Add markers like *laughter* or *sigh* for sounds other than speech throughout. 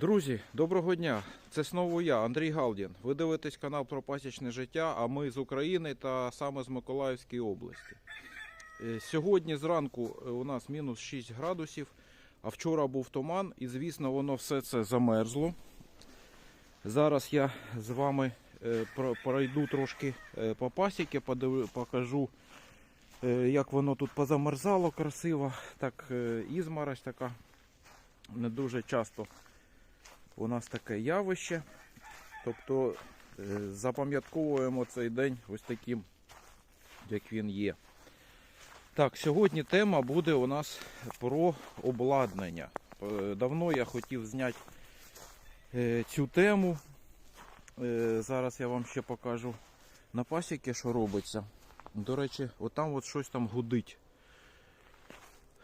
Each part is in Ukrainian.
Друзі, доброго дня! Це знову я, Андрій Галдін. Ви дивитесь канал про пасічне життя, а ми з України та саме з Миколаївської області. Е, Сьогодні зранку е, у нас мінус 6 градусів, а вчора був туман, і звісно, воно все це замерзло. Зараз я з вами е, пройду трошки по пасіки, покажу, як воно тут позамерзало красиво. Так, ізморозь така не дуже часто у нас таке явище. Тобто е, запам'ятковуємо цей день ось таким, як він є. Так, сьогодні тема буде у нас про обладнання. Е, Давно я хотів зняти е, цю тему. Зараз я вам ще покажу на пасіки, що робиться. До речі, отам от щось там гудить.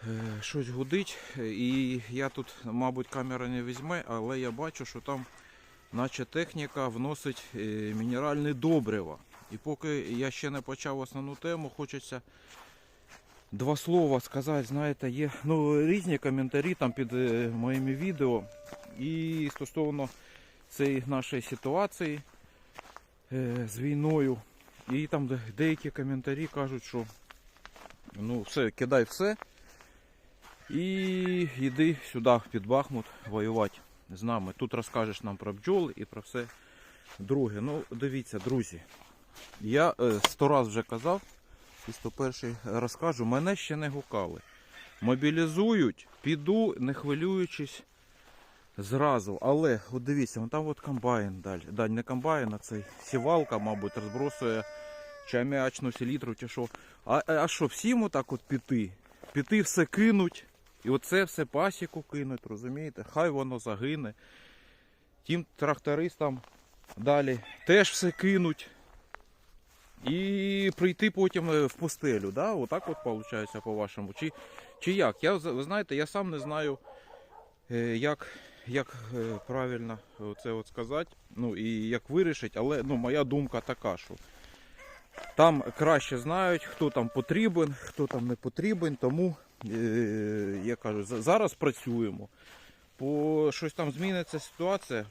Е, Щось гудить, е, і я тут, мабуть, камера не візьме, але я бачу, що там, наче техніка вносить е, мінеральне добриво. І поки я ще не почав основну тему, хочеться два слова сказати. Знаєте, є ну, різні коментарі там під моїми відео. І стосовно цієї нашої ситуації з війною. І там деякі коментарі кажуть, що ну все, кидай все. І йди сюди під Бахмут воювати з нами. Тут розкажеш нам про бджоли і про все друге. Ну, дивіться, друзі. Я е, сто раз вже казав, і сто перший розкажу, мене ще не гукали. Мобілізують, піду, не хвилюючись зразу. Але от дивіться, вон там от комбайн далі. Далі не комбайн, а цей сівалка, мабуть, розбросує чи аміачну селітру, чи що. А, а що, всім отак от піти? Піти все кинуть. І оце все пасіку кинуть, розумієте? Хай воно загине. Тим трактористам далі теж все кинуть. І прийти потім е, в пустелю. Да? Отак от виходить по-вашому. Чи, чи як? Я, ви знаєте, я сам не знаю, е, як, як е, правильно це от сказати. Ну і як вирішити, але ну, моя думка така, що там краще знають, хто там потрібен, хто там не потрібен. Тому я кажу, зараз працюємо. По щось там зміниться ситуація.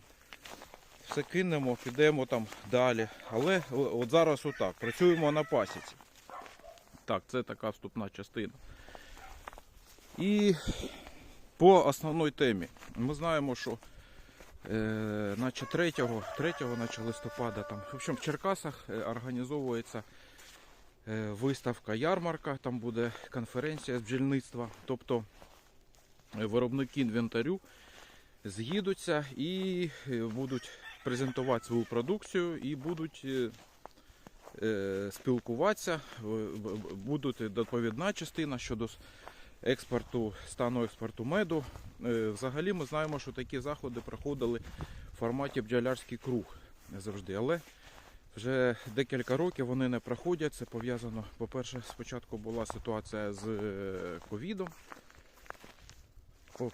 Все кинемо, підемо там далі. Але от зараз отак. Працюємо на пасіці. Так, це така вступна частина. І по основній темі. Ми знаємо, що е, наче 3, 3 наче листопада там. В общем, в Черкасах е, організовується е, виставка ярмарка, там буде конференція з бджільництва. Тобто е, виробники інвентарю з'їдуться і е, будуть презентувати свою продукцію і будуть е, е, спілкуватися, будуть доповідна частина щодо експорту, стану експорту меду. Е, Взагалі ми знаємо, що такі заходи проходили в форматі бджолярський круг завжди. Але вже декілька років вони не проходять. Це пов'язано, по-перше, спочатку була ситуація з е, ковідом.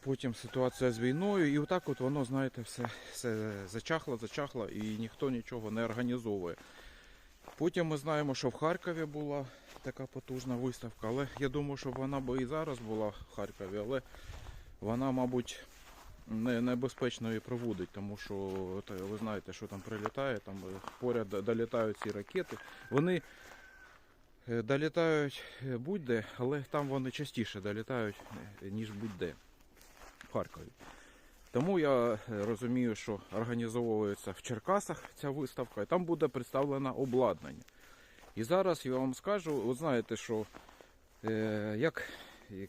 Потім ситуація з війною, і отак от воно, знаєте, все, все зачахло, зачахло і ніхто нічого не організовує. Потім ми знаємо, що в Харкові була така потужна виставка, але я думаю, що вона би і зараз була в Харкові, але вона, мабуть, небезпечно її проводить, тому що ви знаєте, що там прилітає, там е, поряд долітають ці ракети. Вони е, долітають е, будь-де, але там вони частіше долітають, е, ніж будь-де в Харкові. Тому я е, розумію, що організовується в Черкасах ця виставка, і там буде представлено обладнання. І зараз я вам скажу, ви знаєте, що е, як,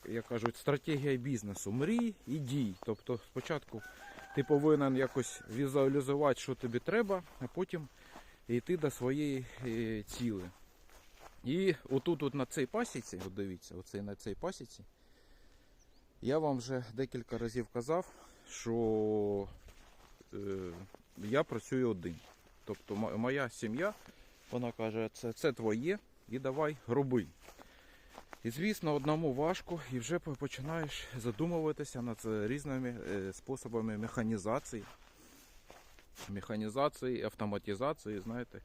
як, кажуть, стратегія бізнесу мрій і дій. Тобто спочатку ти повинен якось візуалізувати, що тобі треба, а потім йти до своєї е, ціли. І отут от на цій пасіці, от дивіться, оцей на цій пасіці, я вам вже декілька разів казав, що е, я працюю один. Тобто моя сім'я, вона каже, це, це твоє і давай роби. І звісно, одному важко, і вже починаєш задумуватися над е, різними е, способами механізації, механізації, автоматизації, знаєте,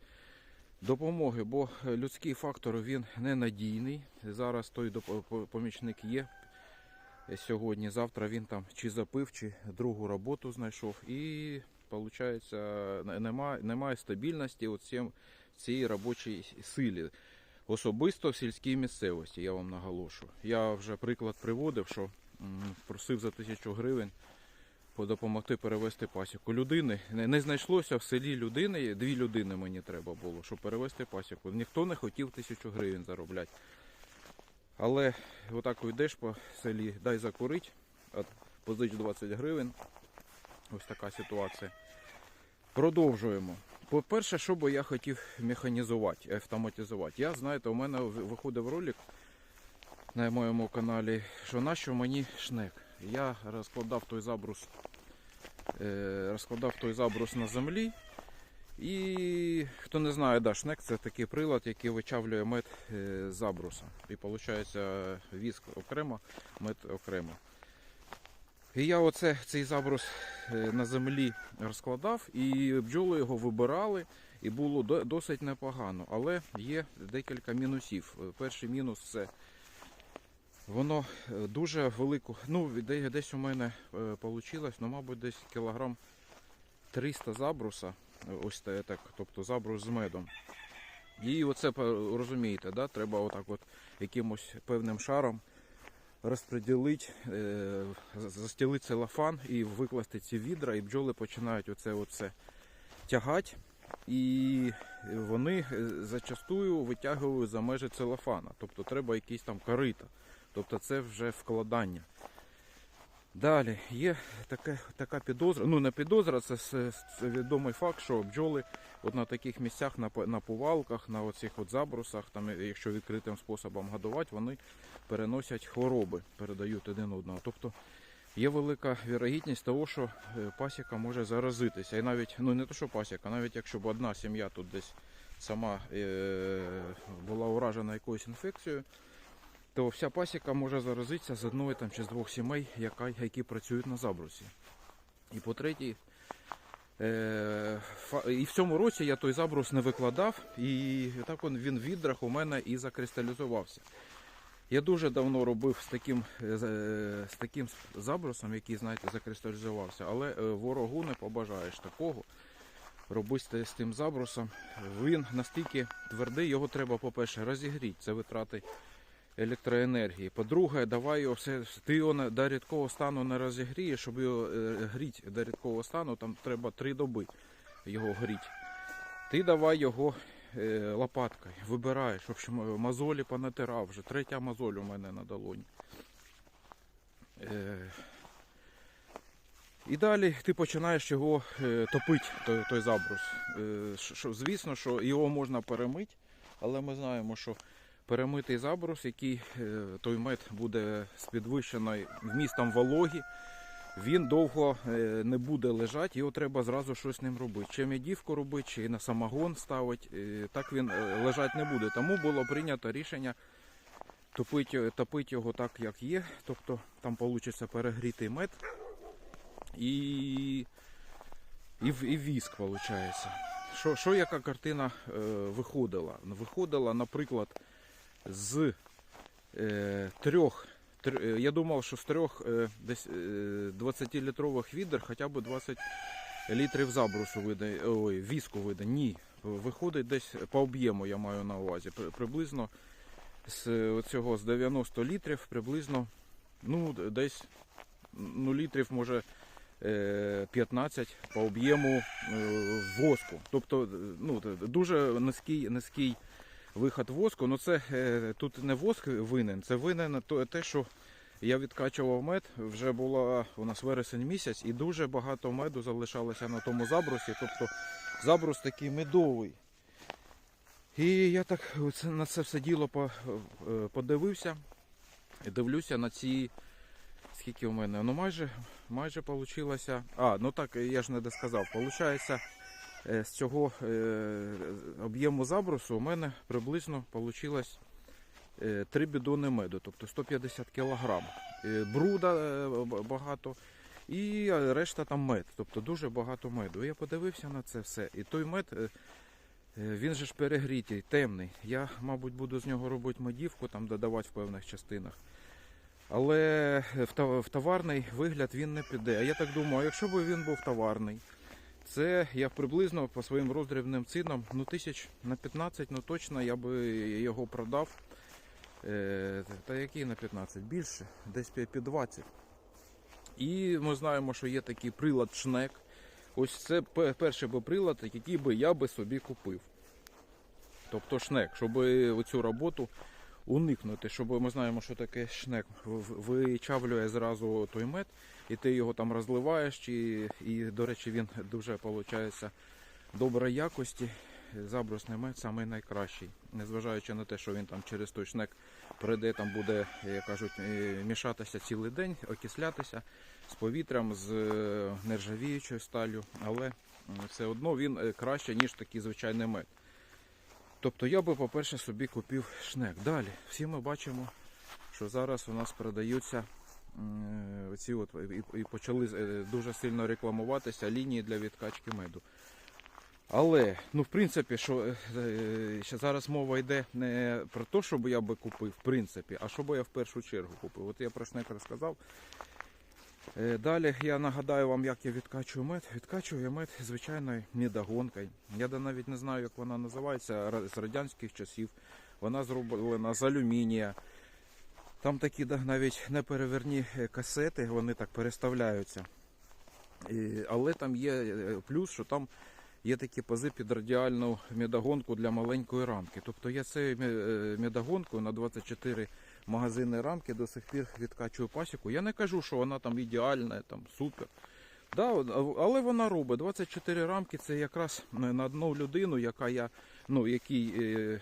допомоги, бо людський фактор він ненадійний. Зараз той помічник є, сьогодні. Завтра він там чи запив, чи другу роботу знайшов. І виходить, немає, немає стабільності цім- цієї робочої силі. Особисто в сільській місцевості, я вам наголошую. Я вже приклад приводив, що просив за тисячу гривень допомогти перевести пасіку. Людини не, знайшлося в селі людини, дві людини мені треба було, щоб перевести пасіку. Ніхто не хотів тисячу гривень заробляти. Але отак йдеш по селі, дай закурить, от позич 20 гривень. Ось така ситуація. Продовжуємо. По-перше, що би я хотів механізувати, автоматизувати. Я, знаєте, у мене виходив ролик на моєму каналі, що нащо мені шнек. Я розкладав той забрус, е, розкладав той забрус на землі. І хто не знає, да, шнек це такий прилад, який вичавлює мед е, з забруса. І виходить віск окремо, мед окремо. І я оце цей забрус е, на землі розкладав, і бджоли його вибирали, і було досить непогано. Але є декілька мінусів. Е, Перший мінус це воно е, дуже велику. Ну, десь у мене вийшло, ну, мабуть, десь кілограм 300 забруса. Ось так, тобто забрус з медом. І оце розумієте, да? треба отак от якимось певним шаром розподілити, е, застілити целофан і викласти ці відра, і бджоли починають оце оце тягати. І вони е, зачастую витягують за межі целофана. Тобто треба якісь там корита. Тобто це вже вкладання. Далі є таке, така підозра, ну не підозра, це, це відомий факт, що бджоли от на таких місцях, на, на повалках, на оцих от забрусах, там, якщо відкритим способом годувати, вони переносять хвороби, передають один одного. Тобто є велика вірогідність того, що е, пасіка може заразитися. І навіть, ну не то, що пасіка, навіть якщо б одна сім'я тут десь сама е, була уражена якоюсь інфекцією, то вся пасіка може заразитися з одної там, чи з двох сімей, яка, які працюють на забрусі. І по третій, е, і в цьому році я той забрус не викладав, і так він в відрах у мене і закристалізувався. Я дуже давно робив з таким, е, з, е, таким забрусом, який, знаєте, закристалізувався, але е, ворогу не побажаєш такого. Робити з тим забрусом. Він настільки твердий, його треба, по-перше, розігріти. Це витрати електроенергії. По-друге, давай його все, ти його до рідкого стану не розігрієш, щоб його е, гріти до рідкого стану, там треба три доби його гріти. Ти давай його е, лопаткою вибираєш, в е, мозолі понатирав вже. Третя мозоль у мене на долоні. І далі ти починаєш його топити, той, той забрус. Звісно, що його можна перемити, але ми знаємо, що перемитий забрус, який е, той мед буде з підвищеною вмістом вологі, він довго е, не буде лежати, його треба зразу щось з ним робити. Чи м'ядівку робити, чи на самогон ставити. е, Так він лежати не буде. Тому було прийнято рішення топити, топити його так, як є. Тобто там вийде перегрітий мед і, і, і віск виходить. Що, що яка картина виходила? Виходила, наприклад, з е, трьох. тр- е, я думав, що з трьох е, десь е, 20-літрових відер хоча б 20 літрів забрусу вийде, ой, віску вийде. Ні. Виходить десь по об'єму, я маю на увазі. При- Приблизно з е, цього з 90 літрів, приблизно ну, десь ну, літрів може е, 15 по об'єму е, воску. Тобто е, ну, дуже низький, низький виход воску. Ну це е, тут не воск винен, це винен те, що я відкачував мед. Вже була у нас вересень місяць, і дуже багато меду залишалося на тому забрусі. Тобто забрус такий медовий. І я так на це все діло е, подивився. Дивлюся на ці. Скільки у мене? Ну майже майже получилося. А, ну так я ж не досказав. Е, з цього е, об'єму забрусу у мене приблизно вийшло 3 бідони меду, тобто 150 кг. Бруда е, багато. І решта там мед, тобто дуже багато меду. Я подивився на це все. І той мед, е, е, він же ж перегрітий, темний. Я, мабуть, буду з нього робити медівку, там додавати в певних частинах. Але в, товарний вигляд він не піде. А я так думаю, якщо б він був товарний, це я приблизно по своїм роздрібним цінам, ну тисяч на 15, ну точно я би його продав. Е, та який на 15? Більше, десь пі- під 20. І ми знаємо, що є такий прилад шнек. Ось це перший би прилад, який би я би собі купив. Тобто шнек, щоб оцю роботу уникнути, щоб ми знаємо, що таке шнек. Вичавлює зразу той мед, і ти його там розливаєш, і, і до речі, він дуже виходить доброї якості. Забросний мед самий найкращий. Незважаючи на те, що він там через той шнек прийде, там буде, як кажуть, е, мішатися цілий день, окислятися з повітрям, з е, нержавіючою сталлю, але все одно він е, краще, ніж такий звичайний мед. Тобто я би, по-перше, собі купив шнек. Далі, всі ми бачимо, що зараз у нас продаються м, оці от, і, і почали е, дуже сильно рекламуватися лінії для відкачки меду. Але, ну, в принципі, що е, е, ще зараз мова йде не про те, щоб я би купив, в принципі, а що би я в першу чергу купив. От я про шнек розказав. Е, Далі я нагадаю вам, як я відкачую мед. Відкачую я мед звичайною медогонкою. Я навіть не знаю, як вона називається з радянських часів. Вона зроблена з алюмінія. Там такі навіть непереверні е, касети, вони так переставляються. Але там є е, плюс, що там є такі пази під радіальну медогонку для маленької рамки. Тобто я цією ме- медогонкою на 24 магазини рамки до сих пір відкачую пасіку. Я не кажу, що вона там ідеальна, там супер. Да, але вона робить 24 рамки. Це якраз на одну людину, яка я, ну який, е,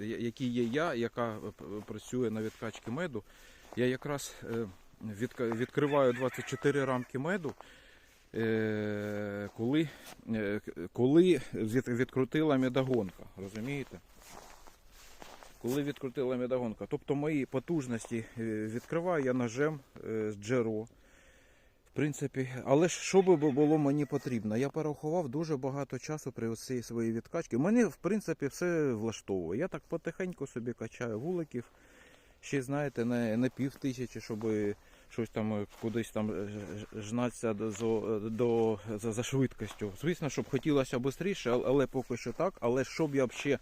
е, який є я, яка працює на відкачці меду. Я якраз е, відка- відкриваю 24 рамки меду. е, Коли, е, коли від- відкрутила медогонка, розумієте? Коли відкрутила медогонка. Тобто мої потужності е, відкриваю я ножем е, з джеро. В принципі, але що би було мені потрібно? Я порахував дуже багато часу при цій своїй відкачці. Мене, в принципі, все влаштовує. Я так потихеньку собі качаю вуликів. Ще, знаєте, не, не пів тисячі, щоб щось там е, кудись там жнатися до, до, за, за швидкістю. Звісно, щоб хотілося швидше, але поки що так. Але щоб я б ще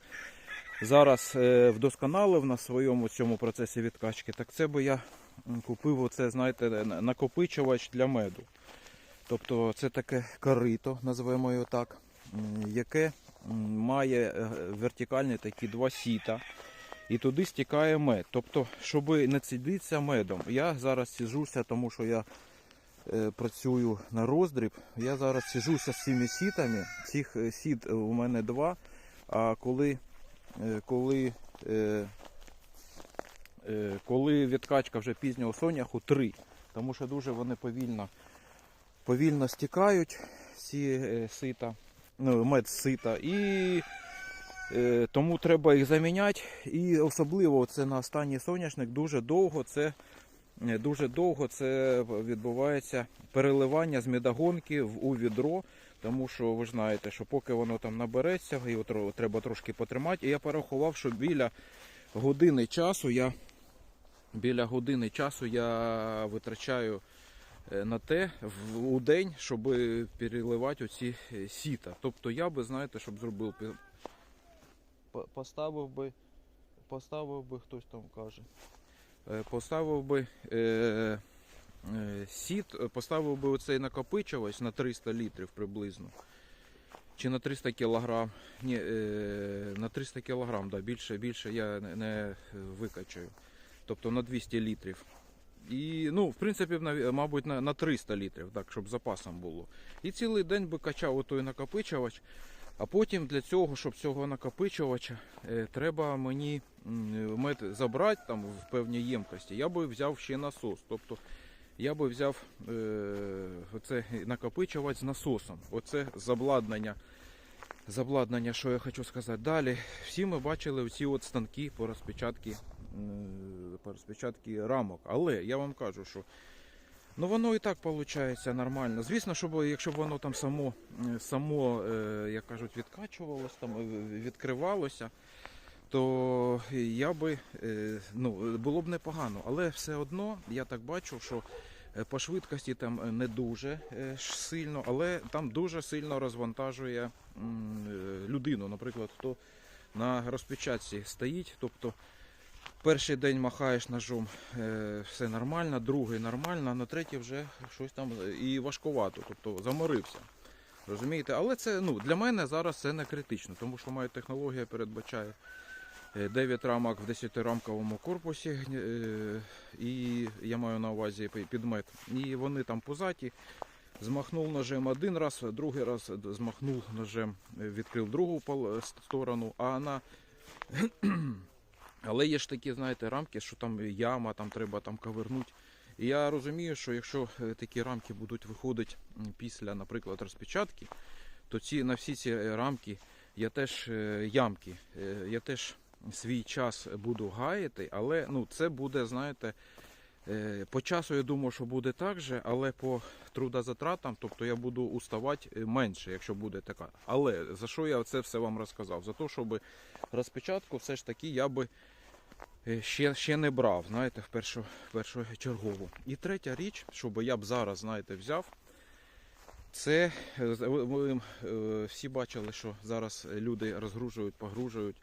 зараз е, вдосконалив на своєму цьому процесі відкачки, так це би я купив оце, знаєте, накопичувач для меду. Тобто це таке корито, називаємо його так, яке має е, вертикальні такі два сіта. І туди стікає мед. Тобто, щоб не цідитися медом. Я зараз сіжуся, тому що я е, працюю на роздріб. Я зараз сіжуся з цими сітами. Цих е, сіт у мене два. А коли коли, е, е, коли відкачка вже пізнього соняху 3, тому що дуже вони повільно, повільно стікають е, сита, ну, мед сита, і е, тому треба їх заміняти. І особливо це на останній соняшник дуже довго це. е, Дуже довго це відбувається переливання з медогонки у відро, тому що ви ж знаєте, що поки воно там набереться, його треба трошки потримати. І я порахував, що біля години часу я біля години часу я витрачаю е, на те в, у день, щоб переливати оці е, сіта. Тобто я би, знаєте, щоб зробив поставив би, поставив би, хтось там каже. Е, Поставив би е, сіт, е, поставив би оцей накопичувач на 300 літрів приблизно. Чи на 300 кілограм. Ні, е, на 300 кілограм, да, більше, більше я не, викачаю. Тобто на 200 літрів. І, ну, в принципі, мабуть, на, на 300 літрів, так, щоб запасом було. І цілий день би качав отой накопичувач. А потім для цього, щоб цього накопичувача, е, треба мені забрати там в певній ємкості. Я би взяв ще насос. Тобто я би взяв е, оце накопичувач з насосом. Оце з обладнання. Що я хочу сказати. Далі всі ми бачили ці от станки по розпечатці, е, по розпечатці рамок. Але я вам кажу, що Ну воно і так виходить нормально. Звісно, щоб якщо б воно там само, е, само е, як кажуть, відкачувалось, там е, відкривалося, то я би е, ну, було б непогано. Але все одно я так бачу, що е, по швидкості там е, не дуже сильно, але там дуже сильно розвантажує людину. Наприклад, хто на розпечатці стоїть, тобто перший день махаєш ножом, все нормально, другий нормально, на третій вже щось там і важкувато, тобто заморився. Розумієте, але це ну для мене зараз це не критично, тому що моя технологія передбачає 9 рамок в 10-рамковому корпусі, е, і я маю на увазі підмет. І вони там пузаті. Змахнув ножем один раз, другий раз змахнув ножем, е, відкрив другу е, сторону, а на *clears throat* але є ж такі, знаєте, рамки, що там яма, там треба там ковернути. І я розумію, що якщо е, такі рамки будуть виходити після, наприклад, розпечатки, то ці, на всі ці е, рамки я теж е, ямки, е, я теж свій час буду гаяти, але ну, це буде, знаєте, е, по часу я думаю, що буде так же, але по трудозатратам, тобто я буду уставати е, менше, якщо буде така. Але за що я це все вам розказав? За те, щоб розпечатку все ж таки я би е, ще, ще не брав, знаєте, в першу, першу чергову. І третя річ, щоб я б зараз, знаєте, взяв, це ви- всі бачили, що зараз люди розгружують, погружують,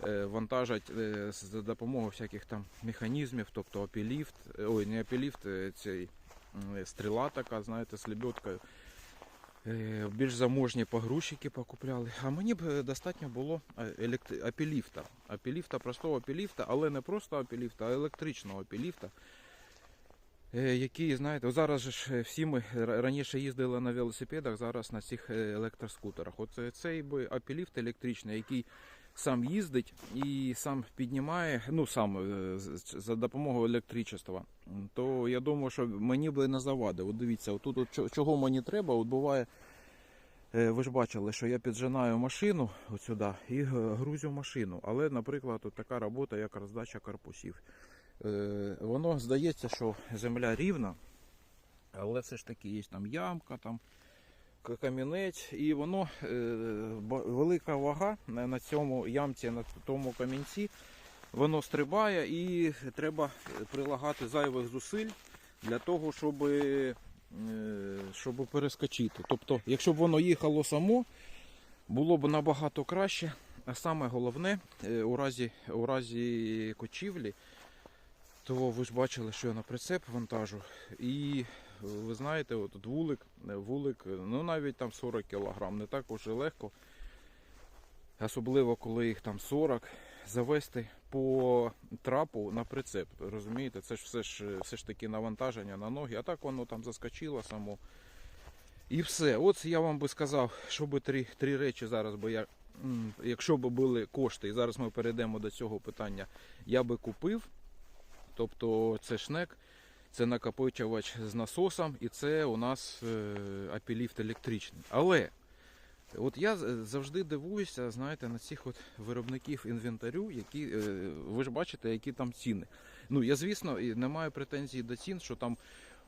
вантажать е, за допомогою всяких там механізмів, тобто апіліфт, е, ой, не апіліфт, е, цей стріла така, знаєте, з лебедкою. Е, Більш заможні погрузчики покупляли. А мені б е, достатньо було е, елект- апіліфта. Простого апіліфта, але не просто апіліфта, а електричного апіліфта. е, Який, знаєте, зараз ж е, всі ми раніше їздили на велосипедах, зараз на цих е, електроскутерах. От е, цей би апіліфт електричний, який сам їздить і сам піднімає, ну сам е, за допомогою електричества, то я думаю, що мені би не завадив. Дивіться, отут от чого мені треба, от буває. е, Ви ж бачили, що я піджинаю машину сюди і е, грузю машину. Але, наприклад, от така робота, як роздача корпусів. Воно здається, що земля рівна, але все ж таки є там ямка, там камінець, і воно е, велика вага на цьому ямці, на тому камінці, воно стрибає і треба прилагати зайвих зусиль для того, щоб, е, щоб перескочити. Тобто, якщо б воно їхало само, було б набагато краще. А саме головне, е, у разі, у разі кочівлі, то ви ж бачили, що я на прицеп вантажу. І е, ви знаєте, от вулик, е, вулик, е, ну навіть там 40 кг, не так уже легко. Особливо, коли їх там 40, завести по трапу на прицеп. Розумієте, це ж все ж все ж таки навантаження на ноги, а так воно там заскочило само. І все. От я вам би сказав, що би три, три речі зараз би я, якщо б були кошти, і зараз ми перейдемо до цього питання, я би купив. Тобто це шнек, це накопичувач з насосом, і це у нас е, апіліфт електричний. Але от я завжди дивуюся, знаєте, на цих от виробників інвентарю, які е, ви ж бачите, які там ціни. Ну я звісно не маю претензій до цін, що там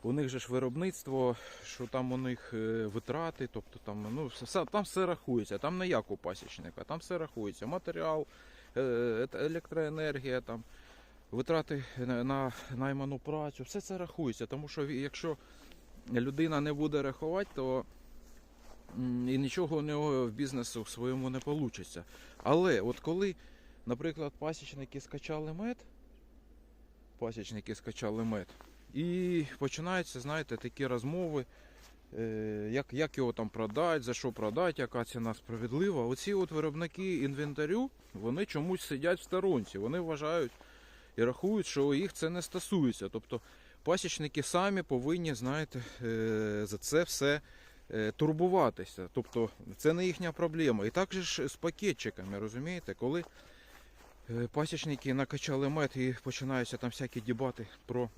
у них же ж виробництво, що там у них е, витрати, тобто там ну все там все рахується, там не як у пасічника, там все рахується. Матеріал, е, електроенергія, там витрати на, на найману працю, все це рахується, тому що якщо людина не буде рахувати, то і нічого у нього в бізнесу в своєму не вийде. Але от коли, наприклад, пасічники скачали мед, пасічники скачали мед, і починаються, знаєте, такі розмови. е, Як, як його там продати, за що продати, яка ціна справедлива. Оці от виробники інвентарю, вони чомусь сидять в сторонці. Вони вважають і рахують, що їх це не стосується. Тобто пасічники самі повинні, знаєте, е, за це все е, турбуватися. Тобто це не їхня проблема. І так же ж з пакетчиками, розумієте, коли е, пасічники накачали мед і починаються там всякі дебати про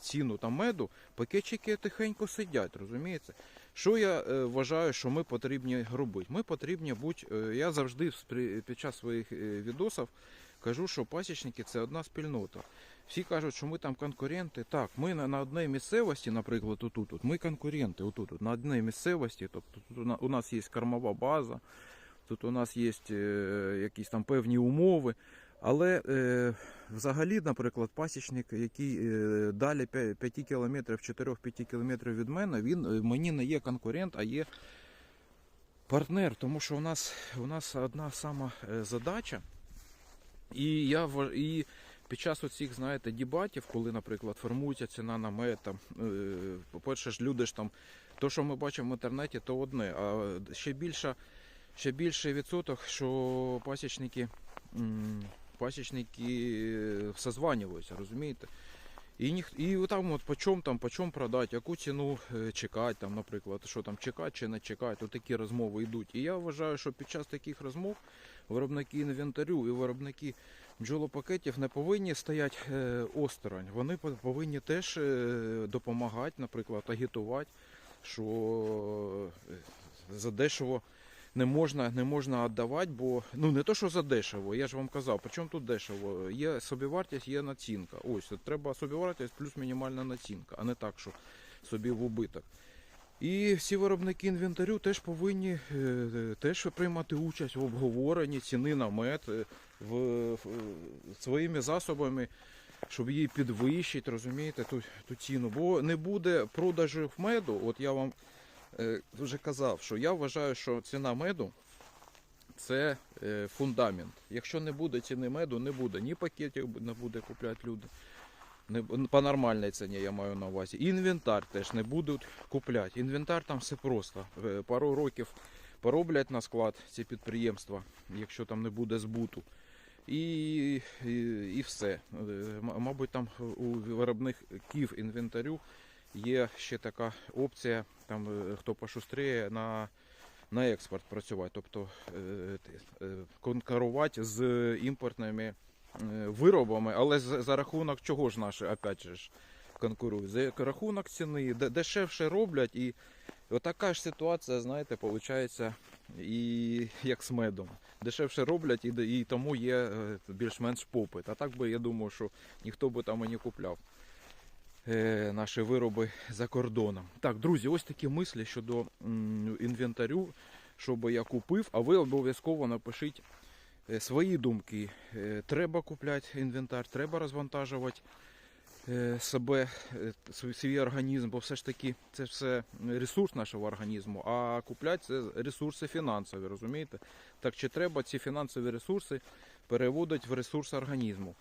ціну там меду, пакетчики тихенько сидять, розумієте? Що я вважаю, що ми потрібні робити? Ми потрібні бути, я завжди під час своїх відосів кажу, що пасічники це одна спільнота. Всі кажуть, що ми там конкуренти. Так, ми на, на одній місцевості, наприклад, отут, от, ми конкуренти, отут, от, на одній місцевості, тобто тут у нас є кормова база, тут у нас є е, якісь там певні умови. Але е, взагалі, наприклад, пасічник, який е, далі 5 кілометрів, 4-5 кілометрів від мене, він е, мені не є конкурент, а є партнер. Тому що у нас, у нас одна сама е, задача. І я і під час оцих, знаєте, дебатів, коли, наприклад, формується ціна на мед, там, е, по-перше ж люди ж там, то, що ми бачимо в інтернеті, то одне. А ще більше, ще більший відсоток, що пасічники, пасічники е, созванюються, розумієте? І, ніх, і там от по чому там, по продати, яку ціну е, чекати, там, наприклад, що там чекати чи не чекати, от такі розмови йдуть. І я вважаю, що під час таких розмов виробники інвентарю і виробники бджолопакетів не повинні стояти е, осторонь. Вони по- повинні теж е, допомагати, наприклад, агітувати, що е, задешево не можна, не можна віддавати, бо ну не то, що задешево, я ж вам казав, при чому тут дешево? Є собівартість, є націнка. Ось от треба собівартість плюс мінімальна націнка, а не так, що собі в убиток. І всі виробники інвентарю теж повинні е, теж приймати участь в обговоренні ціни на мед е, в, в- своїми засобами, щоб її підвищити, розумієте, ту, ту ціну. Бо не буде продажів меду. От я вам е, вже казав, що я вважаю, що ціна меду це е, фундамент. Якщо не буде ціни меду, не буде ні пакетів не буде купляти люди. Не, по нормальній ціні я маю на увазі. Інвентар теж не будуть купляти. Інвентар там все просто. Е, Пару років пороблять на склад ці підприємства, якщо там не буде збуту. І, і, і все. Е, Мабуть, там у виробників інвентарю є ще така опція, там е, хто пошустріє на, на експорт працювати, тобто конкурувати з імпортними виробами, але за, рахунок чого ж наші опять же конкурують? За рахунок ціни, дешевше роблять, і отака ж ситуація, знаєте, виходить і як з медом. Дешевше роблять, і, і тому є е, більш-менш попит. А так би я думаю, що ніхто би там і не купляв е, наші вироби за кордоном. Так, друзі, ось такі мислі щодо м, інвентарю, що би я купив, а ви обов'язково напишіть е, свої думки. Е, Треба купляти інвентар, треба розвантажувати е, себе, е, свій організм, бо все ж таки це все ресурс нашого організму, а купляти це ресурси фінансові, розумієте? Так чи треба ці фінансові ресурси переводити в ресурс організму?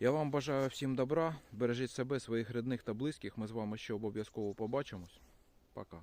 Я вам бажаю всім добра, бережіть себе, своїх рідних та близьких. Ми з вами ще обов'язково побачимось. Пока.